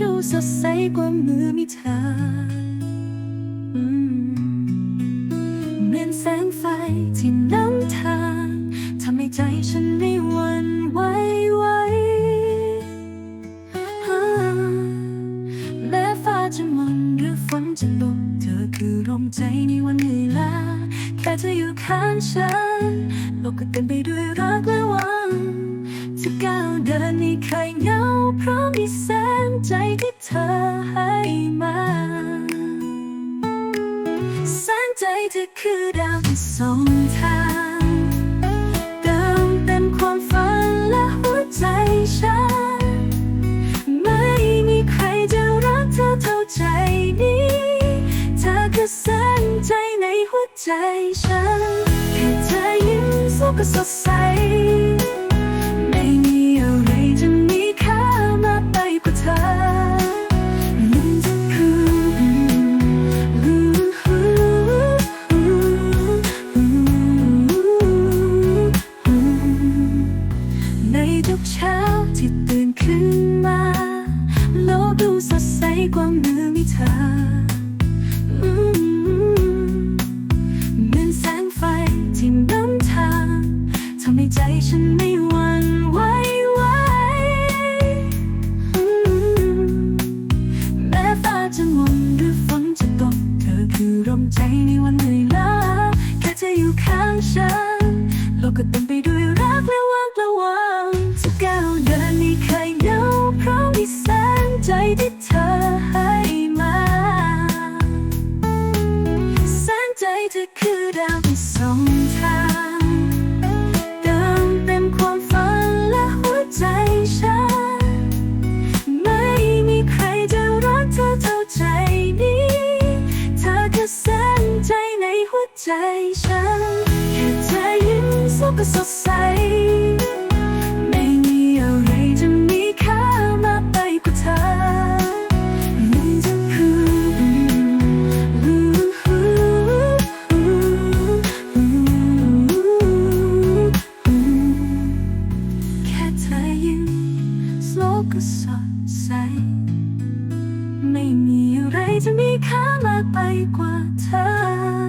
ดูสดใสกว่ามือมีเธอเหมือนแสงไฟที่นำทางทำให้ใจฉันได้หวันไหวไหวแม้ฟ้าจะมนหรือฝนจะตกเธอคือลมใจในวันเหนื่อยล้าแค่เธออยู่ข้างฉันโลกก็เต็มไปด้วยรักและหวังจะก้าวเดินในใคร ใจที่เธอให้มา แสงใจเธอคือดาวที่ส่องทางเติมเต็มความฝันและหัวใจฉัน ไม่มีใครจะรักเธอเท่าใจนี้ เธอคือแสงใจในหัวใจฉันแค่เธอยิ้มสดก็สดใส อยู่ข้างฉัน โลกก็เต็มไปด้วยรักและหวังระวังจะก้าวเดินในใครเหงาเพราะมีแสงใจที่เธอให้มาแสงใจเธอคือดาวที่ส่องทางเติมเต็มความฝันและหัวใจฉัน ไม่มีใครจะรักเธอเท่าใจนี้ เธอคือแสงใจ หัวใจฉัน แค่เธอยิ้มสดก็สดใส ไม่มีอะไรจะมีค่ามากไปกว่าเธอมันจะคือแค่เธอยิ้มโลกก็สดใสไม่มีอะไรจะมีค่ามากไปกว่าเธอ